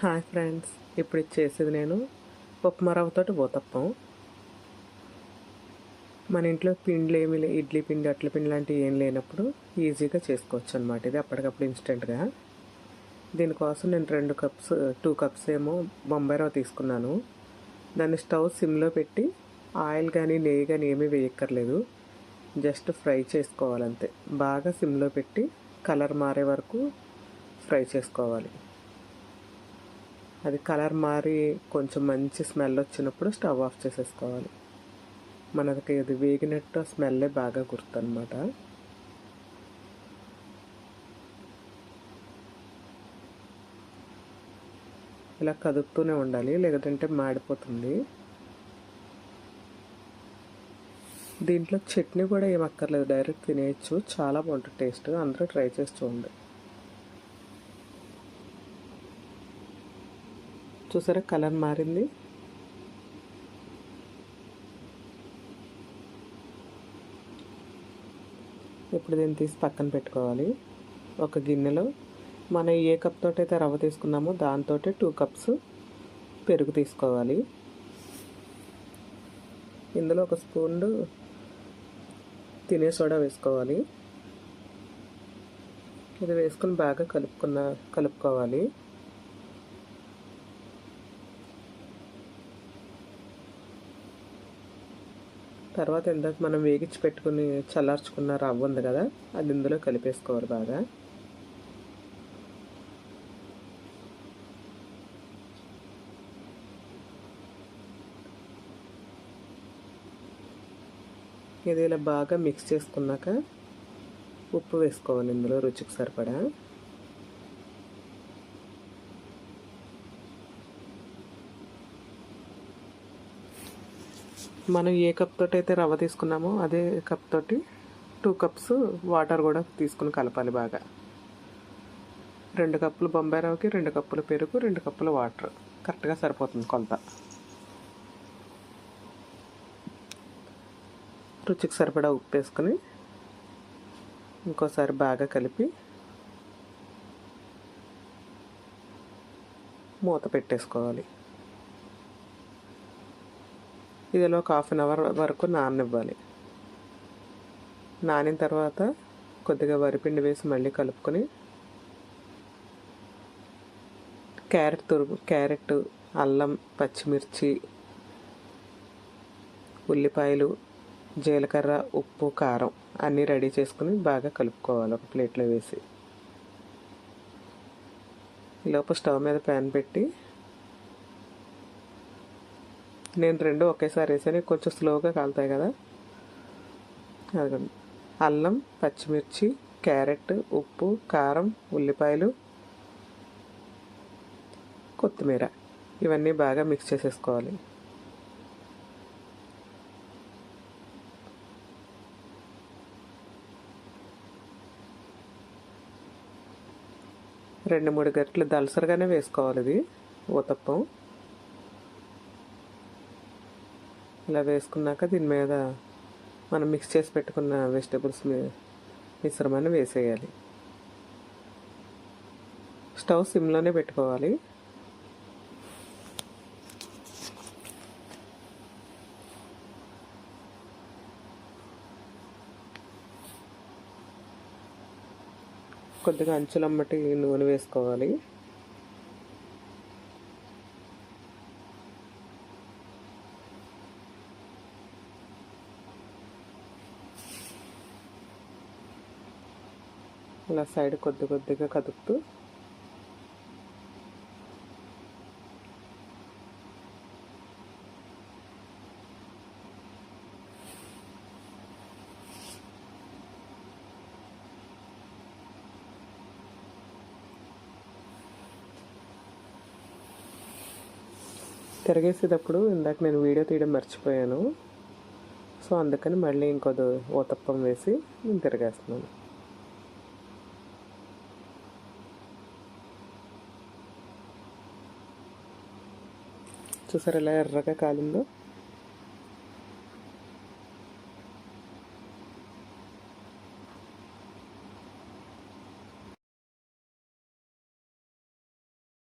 Hi friends ఇప్పుడు చేసేది నేను ఉప్మా రవ్వతోటి ఊతప్పం మన ఇంట్లో పిండిలు ఏమి లే ఇడ్లీ పిండి అట్ల పిండి లాంటివి ఏం లేనప్పుడు ఈజీగా చేసుకోవచ్చు అనమాట ఇది అప్పటికప్పుడు ఇన్స్టెంట్గా. దీనికోసం నేను రెండు కప్స్ టూ కప్స్ ఏమో బొంబాయి రవ్వ తీసుకున్నాను. దాన్ని స్టవ్ సిమ్లో పెట్టి ఆయిల్ కానీ నెయ్యి కానీ ఏమీ వేయక్కర్లేదు. జస్ట్ ఫ్రై చేసుకోవాలంతే. బాగా సిమ్లో పెట్టి కలర్ మారే వరకు ఫ్రై చేసుకోవాలి. అది కలర్ మారి కొంచెం మంచి స్మెల్ వచ్చినప్పుడు స్టవ్ ఆఫ్ చేసేసుకోవాలి. మనకి అది వేగినట్టు ఆ స్మెల్లే బాగా గుర్తనమాట ఇలా కదుపుతూనే ఉండాలి లేదంటే మాడిపోతుంది. దీంట్లో చట్నీ కూడా ఏం అక్కర్లేదు డైరెక్ట్ తినేయచ్చు. చాలా బాగుంటుంది టేస్ట్. అందరూ ట్రై చేసి చూడండి. చూసారా కలర్ మారింది. ఇప్పుడు దీన్ని తీసి పక్కన పెట్టుకోవాలి. ఒక గిన్నెలో మనం ఏ కప్ తోటి అయితే రవ్వ తీసుకున్నామో దాంతో టూ కప్స్ పెరుగు తీసుకోవాలి. ఇందులో ఒక స్పూన్ తినే సోడా వేసుకోవాలి. ఇది వేసుకొని బాగా కలుపుకున్న కలుపుకోవాలి. తర్వాత ఇందాక మనం వేగించి పెట్టుకుని చల్లార్చుకున్న రవ్వ ఉంది కదా అది ఇందులో కలిపేసుకోవాలి బాగా. ఇది ఇలా బాగా మిక్స్ చేసుకున్నాక ఉప్పు వేసుకోవాలి ఇందులో రుచికి సరిపడా. మనం ఏ కప్ తోటి అయితే రవ్వ తీసుకున్నామో అదే కప్ తోటి టూ కప్స్ వాటర్ కూడా తీసుకుని కలపాలి బాగా. రెండు కప్పులు బొంబాయి రవ్వకి రెండు కప్పులు పెరుగు రెండు కప్పులు వాటర్ కరెక్ట్గా సరిపోతుంది కొలత. రుచికి సరిపడా ఉప్పు వేసుకొని ఇంకోసారి బాగా కలిపి మూత పెట్టేసుకోవాలి. ఇదిలో ఒక హాఫ్ అన్ అవర్ వరకు నాననివ్వాలి. నానిన తర్వాత కొద్దిగా వరిపిండి వేసి మళ్ళీ కలుపుకొని క్యారెట్ తురుగు క్యారెట్ అల్లం పచ్చిమిర్చి ఉల్లిపాయలు జీలకర్ర ఉప్పు కారం అన్నీ రెడీ చేసుకుని బాగా కలుపుకోవాలి ఒక ప్లేట్లో వేసి. లోపు స్టవ్ మీద ప్యాన్ పెట్టి నేను రెండు ఒకేసారి వేసాను. కొంచెం స్లోగా కాలుతాయి కదా. అదిగోండి. అల్లం పచ్చిమిర్చి క్యారెట్ ఉప్పు కారం ఉల్లిపాయలు కొత్తిమీర. ఇవన్నీ బాగా మిక్స్ చేసేసుకోవాలి. రెండు మూడు గంటలు దలసరిగానే వేసుకోవాలి ఇది. ఊతప్పం ఇలా వేసుకున్నాక దీని మీద మనం మిక్స్ చేసి పెట్టుకున్న వెజిటబుల్స్ మిశ్రమాన్ని వేసేయాలి. స్టవ్ సిమ్లోనే పెట్టుకోవాలి. కొద్దిగా అంచులమ్మటి నూనె వేసుకోవాలి. ఇలా సైడ్ కొద్ది కొద్దిగా కదుపుతూ. తిరగేసేటప్పుడు ఇందాక నేను వీడియో తీయడం మర్చిపోయాను. సో అందుకని మళ్ళీ ఇంకొద్ది ఓతప్పం వేసి నేను తిరగేస్తున్నాను. చూసారు ఎలా ఎర్రగా కాలిందో?